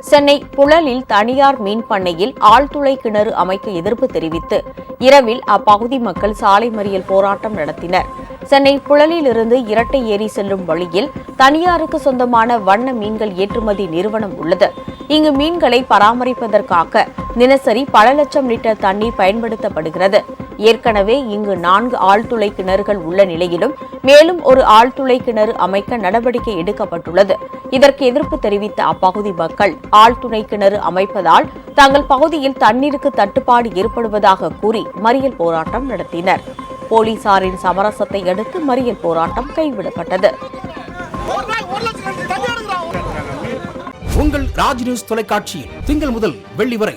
சென்னை புழலில் தனியார் மீன் பண்ணையில் ஆழ்துளை கிணறு அமைக்க எதிர்ப்பு தெரிவித்து இரவில் அப்பகுதி மக்கள் சாலை மறியல் போராட்டம் நடத்தினர். சென்னை புழலிலிருந்து இரட்டை ஏரி செல்லும் வழியில் தனியாருக்கு சொந்தமான வண்ண மீன்கள் ஏற்றுமதி நிறுவனம் உள்ளது. இங்கு மீன்களை பராமரிப்பதற்காக தினசரி பல லட்சம் லிட்டர் தண்ணீர் பயன்படுத்தப்படுகிறது. ஏற்கனவே இங்கு நான்கு ஆழ்துளை கிணறுகள் உள்ள நிலையிலும் மேலும் ஒரு ஆழ்துளை கிணறு அமைக்க நடவடிக்கை எடுக்கப்பட்டுள்ளது. இதற்கு எதிர்ப்பு தெரிவித்த அப்பகுதி மக்கள் ஆழ்துளை கிணறு அமைப்பதால் தங்கள் பகுதியில் தண்ணீருக்கு தட்டுப்பாடு ஏற்படுவதாக கூறி மறியல் போராட்டம் நடத்தினர். போலீசாரின் சமரசத்தை அடுத்து மறியல் போராட்டம் கைவிடப்பட்டது. உங்கள் ராஜ் நியூஸ் தொலைக்காட்சியில் திங்கள் முதல் வெள்ளி வரை